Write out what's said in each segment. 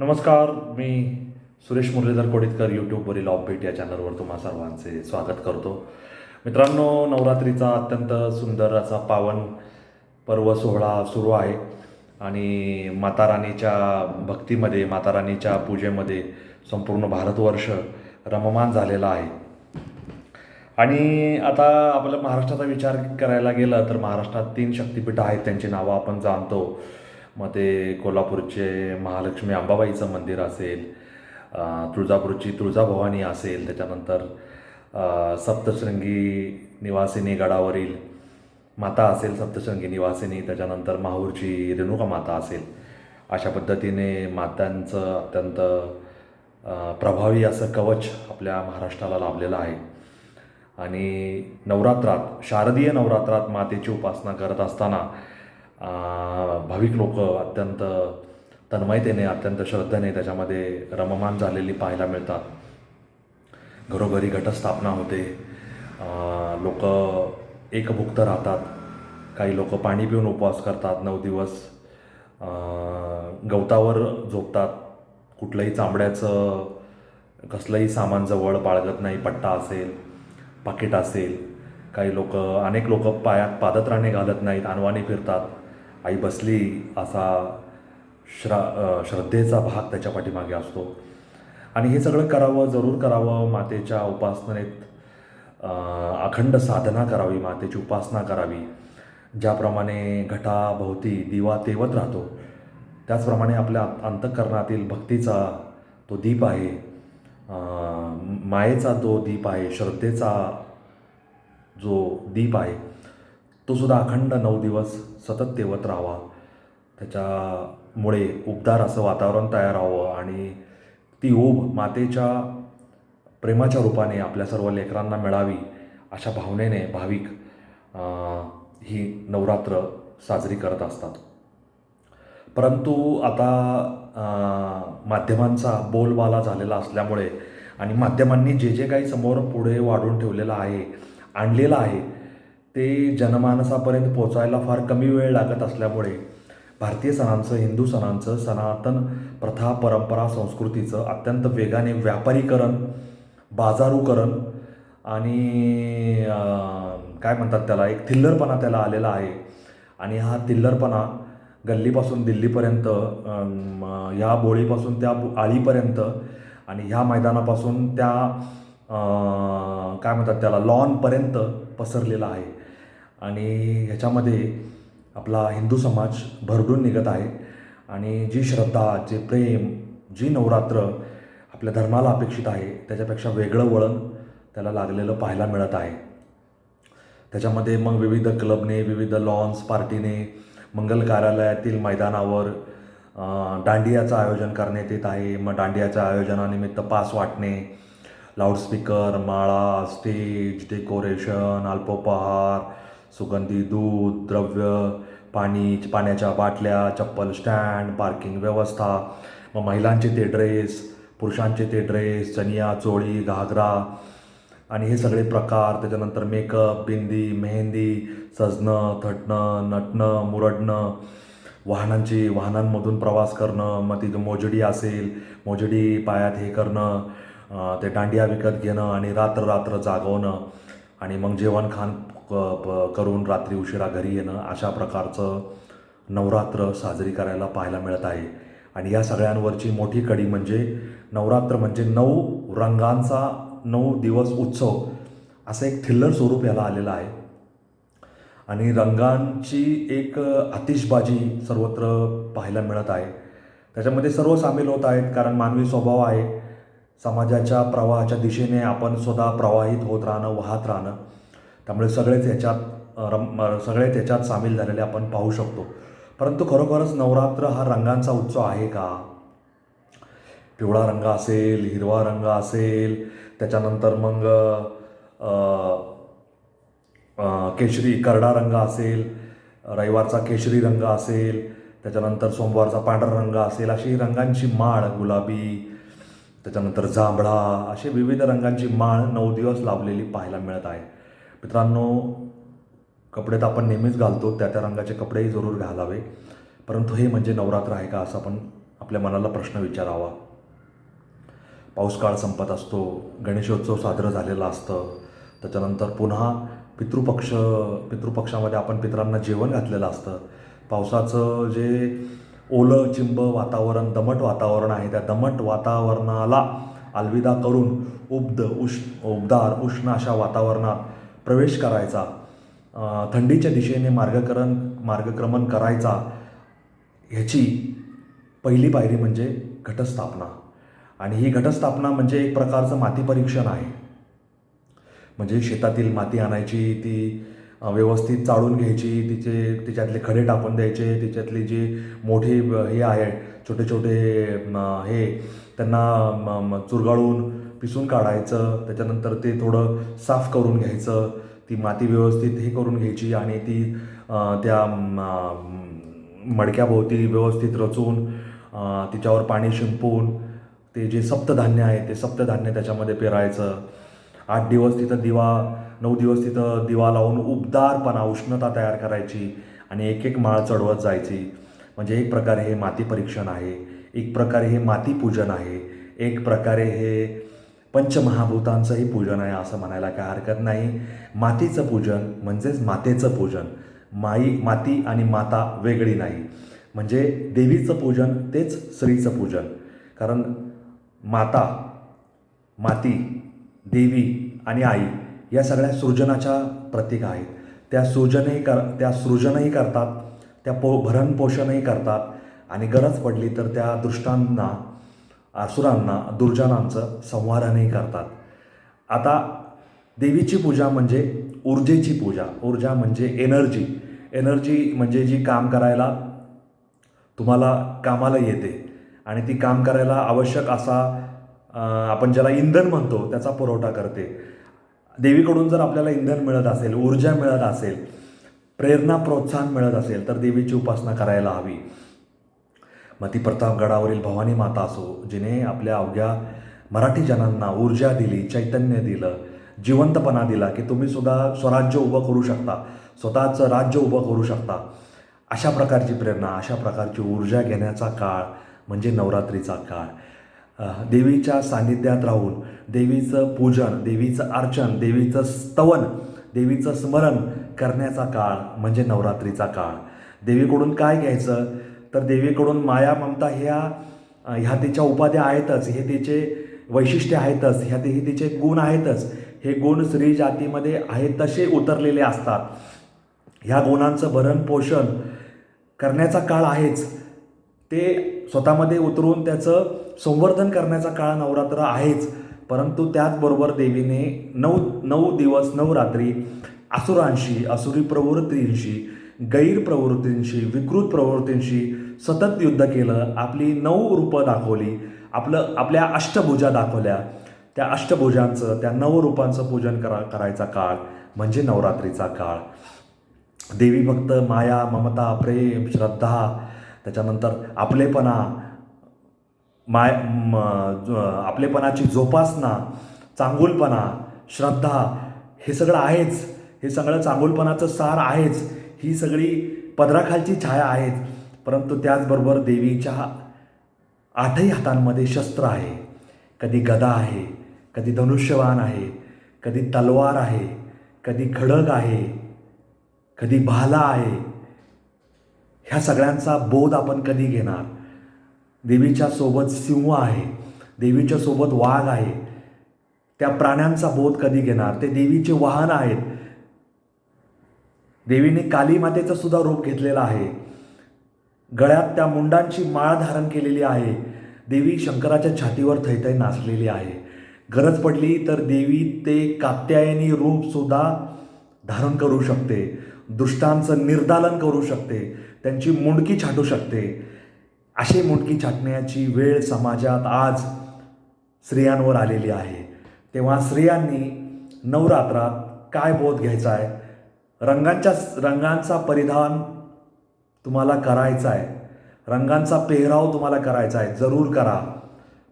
नमस्कार मी सुरेश मुरलीधर कोडितकर यूट्यूबवरील ऑफबीट या चॅनलवर तुम्हा सर्वांचे स्वागत करतो. मित्रांनो नवरात्रीचा अत्यंत सुंदर असा पावन पर्व सोहळा सुरू आहे आणि माता राणीच्या भक्तीमध्ये माता राणीच्या पूजेमध्ये संपूर्ण भारतवर्ष रममान झालेला आहे. आणि आता आपल्या महाराष्ट्राचा विचार करायला गेला तर महाराष्ट्रात तीन शक्तिपीठं आहेत त्यांची नावं आपण जाणतो. मग ते कोल्हापूरचे महालक्ष्मी अंबाबाईचं मंदिर असेल तुळजापूरची तुळजाभवानी असेल त्याच्यानंतर सप्तशृंगी निवासिनी गडावरील माता असेल सप्तशृंगी निवासिनी त्याच्यानंतर माहूरची रेणुका माता असेल. अशा पद्धतीने मातांचं अत्यंत प्रभावी असं कवच आपल्या महाराष्ट्राला लाभलेलं आहे. आणि नवरात्रात शारदीय नवरात्रात मातेची उपासना करत असताना भाविक लोक अत्यंत तन्मयतेने अत्यंत श्रद्धेने त्याच्यामध्ये रममान झालेली पाहायला मिळतात. घरोघरी घटस्थापना होते. लोक एकभुक्त राहतात. काही लोक पाणी पिऊन उपवास करतात. नऊ दिवस गवतावर झोपतात. कुठलंही चांबड्याचं कसलंही सामान जवळ बाळगत नाही पट्टा असेल पाकिट असेल. काही लोक अनेक लोक पायात पादत्राणे घालत नाहीत अनवाणी फिरतात. आई बसली असा श्रा श्रद्धेचा भाग त्याच्या पाठीमागे असतो. आणि हे सगळं करावं जरूर करावं मातेच्या उपासनेत अखंड साधना करावी मातेची उपासना करावी. ज्याप्रमाणे घटाभोवती दिवा तेवत राहतो त्याचप्रमाणे आपल्या अंतःकरणातील भक्तीचा तो दीप आहे. मायेचा तो दीप आहे श्रद्धेचा जो दीप आहे. तो सुद्धा अखंड नऊ दिवस सतत तेवत राहावा. त्याच्यामुळे उबदार असं वातावरण तयार व्हावं आणि ती ऊब मातेच्या प्रेमाच्या रूपाने आपल्या सर्व लेकरांना मिळावी अशा भावनेने भाविक ही नवरात्र साजरी करत असतात. परंतु आता माध्यमांचा बोलबाला झालेला असल्यामुळे आणि माध्यमांनी जे जे काही समोर पुढे वाढून ठेवलेलं आहे आणलेलं आहे ते जनमानसापर्यंत पोचायला फार कमी वेळ लागत असल्यामुळे भारतीय सणांचं हिंदू सणांचं सनातन प्रथा परंपरा संस्कृतीचं अत्यंत वेगाने व्यापारीकरण बाजारूकरण आणि काय म्हणतात त्याला एक थिल्लरपणा त्याला आलेला आहे. आणि हा थिल्लरपणा गल्लीपासून दिल्लीपर्यंत अं, ह्या बोळीपासून त्या आळीपर्यंत आणि ह्या मैदानापासून त्या काय म्हणतात त्याला लॉनपर्यंत पसरलेला आहे. आणि ह्याच्यामध्ये आपला हिंदू समाज भरडून निघत आहे. आणि जी श्रद्धा जे प्रेम जी नवरात्र आपल्या धर्माला अपेक्षित आहे त्याच्यापेक्षा वेगळं वळण त्याला लागलेलं पाहायला मिळत आहे. त्याच्यामध्ये मग विविध क्लबने विविध लॉन्स पार्टीने मंगल कार्यालयातील मैदानावर दांडियाचं आयोजन करण्यात येत आहे. मग दांडियाच्या आयोजनानिमित्त पास वाटणे लाऊडस्पीकर माळा स्टेज डेकोरेशन अल्पोपहार सुगंधी दूध द्रव्य पाणी पाण्याच्या बाटल्या चप्पल स्टँड पार्किंग व्यवस्था मग महिलांचे ते ड्रेस पुरुषांचे ते ड्रेस चनिया चोळी घागरा आणि हे सगळे प्रकार त्याच्यानंतर मेकअप बिंदी मेहंदी सजणं थटणं नटणं मुरडणं वाहनांची वाहनांमधून प्रवास करणं मग तिथं मोजडी असेल मोजडी पायात हे करणं ते दांडिया विकत घेणं आणि रात्र रात्र जागवणं आणि मग जेवण खाण क- प- करून रात्री उशिरा घरी येणं अशा प्रकारचं नवरात्र साजरी करायला पाहायला मिळत आहे. आणि या सगळ्यांवरची मोठी कडी म्हणजे नवरात्र म्हणजे नऊ रंगांचा नऊ दिवस उत्सव असं एक थिल्लर स्वरूप याला आलेलं आहे. आणि रंगांची एक आतिषबाजी सर्वत्र पाहायला मिळत आहे. त्याच्यामध्ये सर्व सामील होत आहेत कारण मानवी स्वभाव आहे. समाजाच्या प्रवाहाच्या दिशेने आपण स्वतः प्रवाहित होत राहणं वाहत राहणं. त्यामुळे सगळेच ह्याच्यात रम अ, सगळेच ह्याच्यात सामील झालेले आपण पाहू शकतो. परंतु खरोखरच नवरात्र हा रंगांचा उत्सव आहे का? पिवळा रंग असेल हिरवा रंग असेल त्याच्यानंतर मग केशरी करडा रंग असेल रविवारचा केशरी रंग असेल त्याच्यानंतर सोमवारचा पांढरा रंग असेल अशी रंगांची माळ गुलाबी त्याच्यानंतर जांभळा असे विविध रंगांची माळ नऊ दिवस लावलेली पाहायला मिळत आहे. मित्रांनो कपडे तर आपण नेहमीच घालतो त्या त्या रंगाचे कपडेही जरूर घालावे. परंतु हे म्हणजे नवरात्र आहे का असं आपण आपल्या मनाला प्रश्न विचारावा. पाऊसकाळ संपत असतो गणेशोत्सव साजरं झालेलं असतं. त्याच्यानंतर पुन्हा पितृपक्ष पितृपक्षामध्ये आपण पितरांना जेवण घातलेलं असतं. पावसाचं जे ओलं चिंब वातावरण दमट वातावरण आहे त्या दमट वातावरणाला अलविदा करून उब्द उष् उबदार उष्ण अशा वातावरणात प्रवेश करायचा. थंडीच्या दिशेने मार्गकरण मार्गक्रमण करायचा. ह्याची पहिली पायरी म्हणजे घटस्थापना. आणि ही घटस्थापना म्हणजे एक प्रकारचं माती परीक्षण आहे. म्हणजे शेतातील माती आणायची ती व्यवस्थित चाळून घ्यायची तिचे तिच्यातले खडे टाकून द्यायचे तिच्यातली जी मोठी हे आहे छोटे छोटे हे त्यांना चुरगाळून पिसून काढायचं त्याच्यानंतर ते थोडं साफ करून घ्यायचं ती माती व्यवस्थित हे करून घ्यायची आणि ती त्या मडक्याभोवती व्यवस्थित रचून तिच्यावर पाणी शिंपून ते जे सप्तधान्य आहे ते सप्तधान्य त्याच्यामध्ये पेरायचं. आठ दिवस तिथं दिवा नऊ दिवस तिथं दिवा लावून उबदारपणा उष्णता तयार करायची आणि एक एक माळ चढवत जायची. म्हणजे एक प्रकारे हे माती परीक्षण आहे एक प्रकारे हे माती पूजन आहे एक प्रकारे हे पंचमहाभूतांचंही पूजन आहे असं म्हणायला काय हरकत नाही. मातीचं पूजन म्हणजेच मातेचं पूजन. माई माती आणि माता वेगळी नाही. म्हणजे देवीचं पूजन तेच स्त्रीचं पूजन. कारण माता माती देवी आणि आई या सगळ्या सृजनाच्या प्रतीक आहेत. त्या सृजनही कर त्या सृजनही करतात त्या पो भरणपोषणही करतात आणि गरज पडली तर त्या दृष्टांना असुरांना दुर्जनांचं संहारनही करतात. आता देवीची पूजा म्हणजे ऊर्जेची पूजा. ऊर्जा म्हणजे एनर्जी. एनर्जी म्हणजे जी काम करायला तुम्हाला कामाला येते. आणि ती काम करायला आवश्यक असा आपण ज्याला इंधन म्हणतो त्याचा पुरवठा करते. देवीकडून जर आपल्याला इंधन मिळत असेल ऊर्जा मिळत असेल प्रेरणा प्रोत्साहन मिळत असेल तर देवीची उपासना करायला हवी. मग ती प्रतापगडावरील भवानी माता असो जिने आपल्या अवघ्या मराठी जनांना ऊर्जा दिली चैतन्य दिलं जिवंतपणा दिला की तुम्ही सुद्धा स्वराज्य उभं करू शकता स्वतःचं राज्य उभं करू शकता. अशा प्रकारची प्रेरणा अशा प्रकारची ऊर्जा घेण्याचा काळ म्हणजे नवरात्रीचा काळ. देवीच्या सान्निध्यात राहून देवीचं पूजन देवीचं अर्चन देवीचं स्तवन देवीचं स्मरण करण्याचा काळ म्हणजे नवरात्रीचा काळ. देवीकडून काय घ्यायचं? तर देवीकडून माया ममता ह्या ह्या तिच्या उपाध्या आहेतच हे तिचे वैशिष्ट्य आहेतच ह्या हे तिचे गुण आहेतच. हे गुण स्त्री जातीमध्ये आहेत तसे उतरलेले असतात. ह्या गुणांचं भरण पोषण करण्याचा काळ आहेच. ते स्वतःमध्ये उतरून त्याचं संवर्धन करण्याचा काळ नवरात्र आहेच. परंतु त्याचबरोबर देवीने नऊ नऊ दिवस नऊ रात्री असुरांशी असुरी प्रवृत्तींशी गैरप्रवृत्तींशी विकृत प्रवृत्तींशी सतत युद्ध केलं आपली नऊ रूपं दाखवली आपलं आपल्या अष्टभुजा दाखवल्या. त्या अष्टभुजांचं त्या नऊ रूपांचं पूजन करा करायचा काळ म्हणजे नवरात्रीचा काळ. देवी भक्त माया ममता प्रेम श्रद्धा त्याच्यानंतर आपलेपणा माय म, आपलेपणाची जोपासना चांगुलपणा श्रद्धा हे सगळं आहेच. हे सगळं चांगुलपणाचं सार आहेच. ही सगळी पदराखालची छाया आहेत. परंतु त्याचबरोबर देवीच्या आठही हातांमध्ये शस्त्र आहे. कधी गदा आहे कधी धनुष्यवान आहे कधी तलवार आहे कधी खडग आहे कधी भाला आहे. ह्या सगळ्यांचा बोध आपण कधी घेणार? देवीच्या सोबत सिंह आहे देवीच्या सोबत वाघ आहे. त्या प्राण्यांचा बोध कधी घेणार? ते देवीचे वाहन आहेत. देवीने काली मातेचं सुद्धा रूप घेतलेलं आहे. गळ्यात त्या मुंडांची माळ धारण केलेली आहे. देवी शंकराच्या छातीवर थैथै नाचलेली आहे. गरज पडली तर देवी ते कात्यायनी रूपसुद्धा धारण करू शकते. दुष्टांचं निर्दालन करू शकते. त्यांची मुंडकी छाटू शकते. अशी मुंडकी छाटण्याची वेळ समाजात आज स्त्रियांवर आलेली आहे. तेव्हा स्त्रियांनी नवरात्रात काय बोध घ्यायचा आहे? रंगांच्या रंगांचा परिधान तुम्हाला करायचा आहे. रंगांचा पेहराव तुम्हाला करायचा आहे. जरूर करा.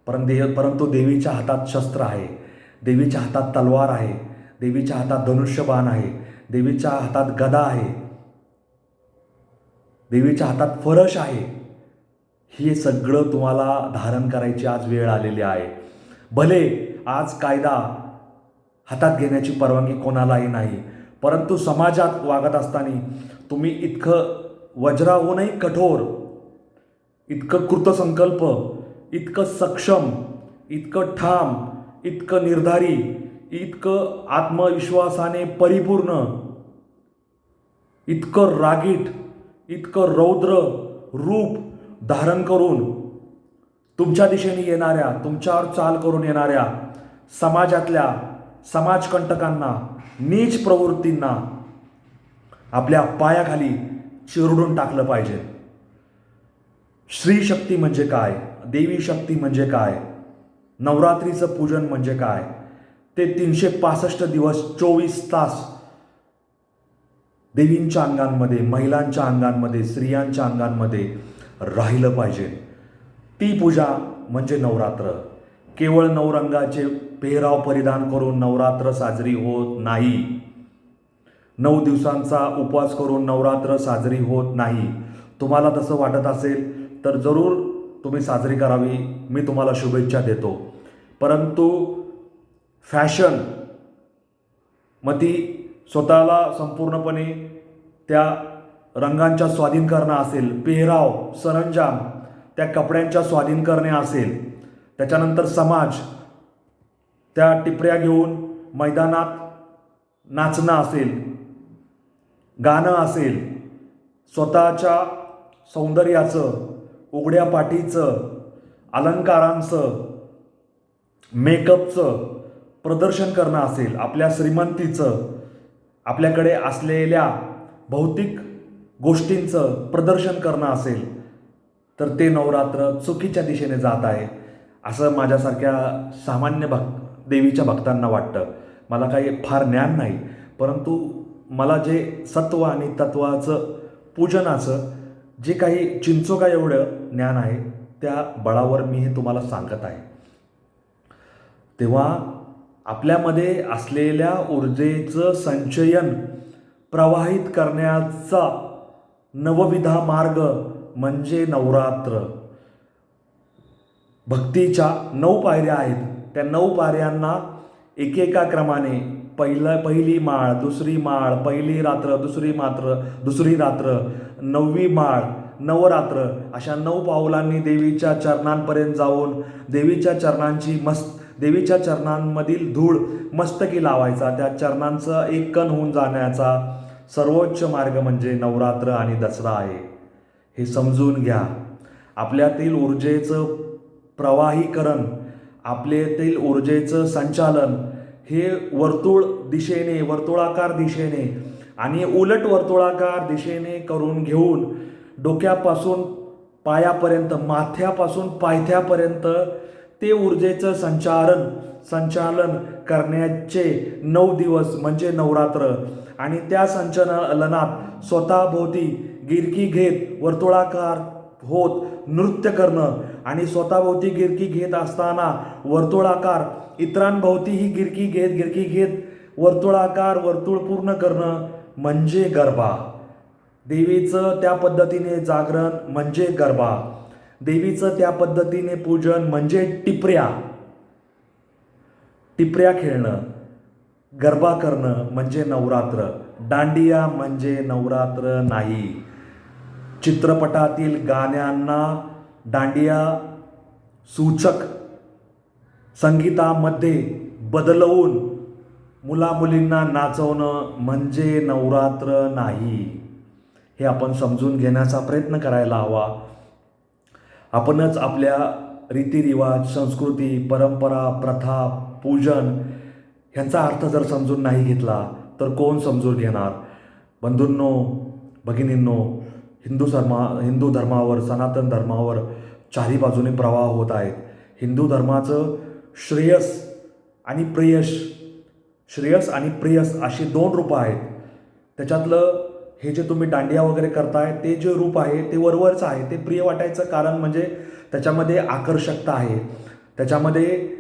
परं देव परंतु देवीच्या हातात शस्त्र आहे. देवीच्या हातात तलवार आहे. देवीच्या हातात धनुष्यबाण आहे. देवीच्या हातात गदा आहे. देवीच्या हातात फरश आहे. हे सगळं तुम्हाला धारण करायची आज वेळ आलेली आहे. भले आज कायदा हातात घेण्याची परवानगी कोणालाही नाही. परंतु समाजात वागत असताना तुम्ही इतकं वज्राहूनही कठोर इतकं कृतसंकल्प इतकं सक्षम इतकं ठाम इतकं निर्धारी इतकं आत्मविश्वासाने परिपूर्ण इतकं रागीट इतकं रौद्र रूप धारण करून तुमच्या दिशेने येणाऱ्या तुमच्यावर चाल करून येणाऱ्या समाजातल्या समाजकंटकांना नीच प्रवृत्तींना आपल्या पायाखाली चिरडून टाकलं पाहिजे. श्री शक्ती म्हणजे काय? देवी शक्ती म्हणजे काय? नवरात्रीचं पूजन म्हणजे काय? ते तीनशे पासष्ट दिवस चोवीस तास देवींच्या अंगांमध्ये महिलांच्या अंगांमध्ये स्त्रियांच्या अंगांमध्ये राहिलं पाहिजे. ती पूजा म्हणजे नवरात्र. केवळ नवरंगाचे पेहराव परिधान करून नवरात्र साजरी होत नाही. नऊ दिवसांचा उपवास करून नवरात्र साजरी होत नाही. तुम्हाला तसं वाटत असेल तर जरूर तुम्ही साजरी करावी. मी तुम्हाला शुभेच्छा देतो. परंतु फॅशन मग ती स्वतःला संपूर्णपणे त्या रंगांच्या स्वाधीन करणं असेल पेहराव सरंजाम त्या कपड्यांच्या स्वाधीन करणे असेल त्याच्यानंतर समाज त्या टिपऱ्या घेऊन मैदानात नाचणं असेल गाणं असेल स्वतःच्या सौंदर्याचं उघड्या पाठीचं अलंकारांचं मेकअपचं प्रदर्शन करणं असेल आपल्या श्रीमंतीचं आपल्याकडे असलेल्या भौतिक गोष्टींचं प्रदर्शन करणं असेल तर ते नवरात्र चुकीच्या दिशेने जात आहे असं माझ्यासारख्या सामान्य भक्त देवीच्या भक्तांना वाटतं. मला काही फार ज्ञान नाही परंतु मला जे सत्व आणि तत्वाचं पूजनाचं जे काही चिंचोका एवढं ज्ञान आहे त्या बळावर मी हे तुम्हाला सांगत आहे. तेव्हा आपल्यामध्ये असलेल्या ऊर्जेचं संचयन प्रवाहित करण्याचा नवविधा मार्ग म्हणजे नवरात्र. भक्तीच्या नऊ पायऱ्या आहेत. त्या नऊ पाऱ्यांना एकेका क्रमाने पहिलं पहिली माळ दुसरी माळ पहिली रात्र दुसरी मात्र दुसरी रात्र नववी माळ नवरात्र अशा नऊ पावलांनी देवीच्या चरणांपर्यंत जाऊन देवीच्या चरणांची मस्त देवीच्या चरणांमधील धूळ मस्तकी लावायचा. त्या चरणांचं एक कण होऊन जाण्याचा सर्वोच्च मार्ग म्हणजे नवरात्र आणि दसरा आहे. हे समजून घ्या. आपल्यातील ऊर्जेचं प्रवाहीकरण आपल्यातील ऊर्जेचं संचालन हे वर्तुळ दिशेने वर्तुळाकार दिशेने आणि उलट वर्तुळाकार दिशेने करून घेऊन डोक्यापासून पायापर्यंत माथ्यापासून पायथ्यापर्यंत ते ऊर्जेचं संचारण संचालन करण्याचे नऊ दिवस म्हणजे नवरात्र. आणि त्या संचलनात स्वतःभोवती गिरकी घेत वर्तुळाकार होत नृत्य करणं आणि स्वतःभोवती गिरकी घेत असताना वर्तुळाकार इतरांभोवतीही गिरकी घेत गिरकी घेत वर्तुळाकार वर्तुळ पूर्ण करणं म्हणजे गरबा. देवीचं त्या पद्धतीने जागरण म्हणजे गरबा. देवीचं त्या पद्धतीने पूजन म्हणजे टिपऱ्या. टिपऱ्या खेळणं गरबा करणं म्हणजे नवरात्र. दांडिया म्हणजे नवरात्र नाही. चित्रपटातील गाण्यांना दांडिया सूचक संगीतामध्ये बदलवून मुलामुलींना नाचवणं म्हणजे नवरात्र नाही. हे आपण समजून घेण्याचा प्रयत्न करायला हवा. आपणच आपल्या रीतिरिवाज संस्कृती परंपरा प्रथा पूजन ह्यांचा अर्थ जर समजून नाही घेतला तर कोण समजून घेणार? बंधूंनो भगिनींनो हिंदू धर्मा हिंदू धर्मावर सनातन धर्मावर चारी बाजूने प्रवाह होत आहेत. हिंदू धर्माचं श्रेयस आणि प्रेयस श्रेयस आणि प्रेयस अशी दोन रूपं आहेत. त्याच्यातलं हे जे तुम्ही दांडिया वगैरे करताय ते जे रूप आहे ते वरवरचं आहे. ते प्रिय वाटायचं कारण म्हणजे त्याच्यामध्ये आकर्षकता आहे. त्याच्यामध्ये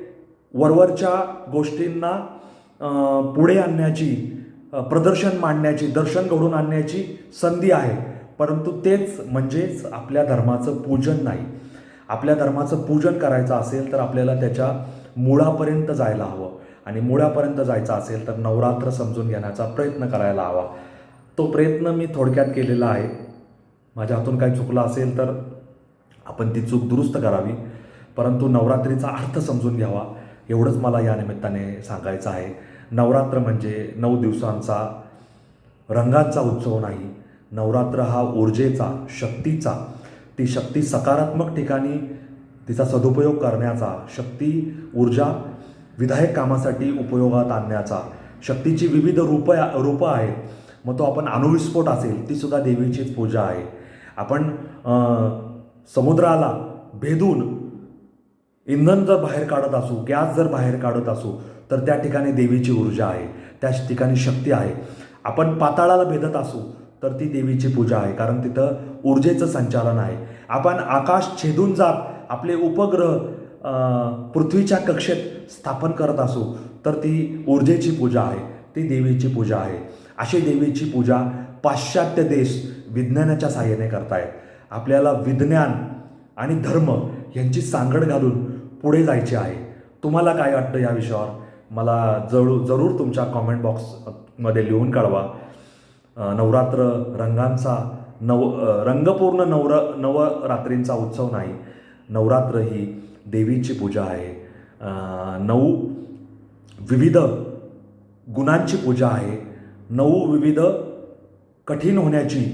वरवरच्या गोष्टींना पुढे आणण्याची प्रदर्शन मांडण्याची दर्शन घडून आणण्याची संधी आहे. परंतु तेच म्हणजेच आपल्या धर्माचं पूजन नाही. आपल्या धर्माचं पूजन करायचं असेल तर आपल्याला त्याच्या मुळापर्यंत जायला हवं. आणि मुळापर्यंत जायचं असेल तर नवरात्र समजून घेण्याचा प्रयत्न करायला हवा. तो प्रयत्न मी थोडक्यात केलेला आहे. माझ्या हातून काही चुकलं असेल तर आपण ती चूक दुरुस्त करावी. परंतु नवरात्रीचा अर्थ समजून घ्यावा. एवढंच मला या निमित्ताने सांगायचं आहे. नवरात्र म्हणजे नऊ दिवसांचा रंगांचा उत्सव नाही. नवरात्र हा ऊर्जेचा शक्तीचा ती शक्ती सकारात्मक ठिकाणी तिचा सदुपयोग करण्याचा शक्ती ऊर्जा विधायक कामासाठी उपयोगात आणण्याचा शक्तीची विविध रूप रूपं आहेत. मग तो आपण अणुविस्फोट असेल ती सुद्धा देवीचीच पूजा आहे. आपण समुद्राला भेदून इंधन जर बाहेर काढत असू गॅस जर बाहेर काढत असू तर त्या ठिकाणी देवीची ऊर्जा आहे. त्या ठिकाणी शक्ती आहे. आपण पाताळाला भेदत असू तर ती देवीची पूजा आहे कारण तिथं ऊर्जेचं संचालन आहे. आपण आकाश छेदून जात आपले उपग्रह पृथ्वीच्या कक्षेत स्थापन करत असू तर ती ऊर्जेची पूजा आहे ती देवीची पूजा आहे. अशी देवीची पूजा पाश्चात्य देश विज्ञानाच्या साहाय्याने करतायत. आपल्याला विज्ञान आणि धर्म यांची सांगड घालून पुढे जायचे आहे. तुम्हाला काय वाटतं या विषयावर? मला जरूर जरूर तुमच्या कॉमेंट बॉक्समध्ये लिहून कळवा. नवरात्र रंगांचा नव रंगपूर्ण नवर नवरात्रींचा उत्सव नाही. नवरात्र ही देवीची पूजा आहे. नऊ विविध गुणांची पूजा आहे. नऊ विविध कठीण होण्याची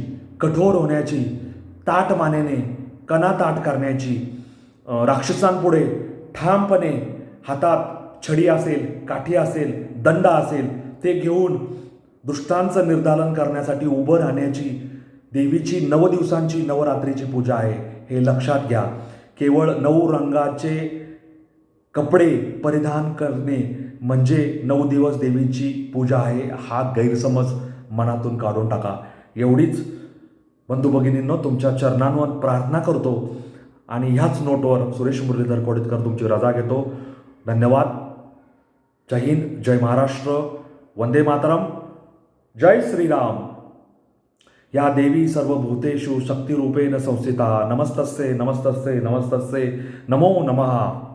कठोर होण्याची ताट मानेने कणाताट करण्याची राक्षसांपुढे ठामपणे हातात छडी असेल काठी असेल दंड असेल ते घेऊन दुष्टांचं निर्दालन करण्यासाठी उभं राहण्याची देवीची नव दिवसांची नवरात्रीची पूजा आहे हे लक्षात घ्या. केवळ नऊ रंगाचे कपडे परिधान करणे म्हणजे नऊ दिवस देवीची पूजा आहे हा गैरसमज मनातून काढून टाका. एवढीच बंधू भगिनींनो तुमच्या चरणांवर प्रार्थना करतो आणि ह्याच नोटवर सुरेश मुरलीधर कोडितकर तुमची रजा घेतो. धन्यवाद. जय हिंद जय महाराष्ट्र. वंदे मातरम. जय श्रीराम। या देवी सर्वभूतेषु शक्तिरूपेण संस्थिता। नमस्तस्ये नमस्तस्ये नमस्तस्ये नमो नमः।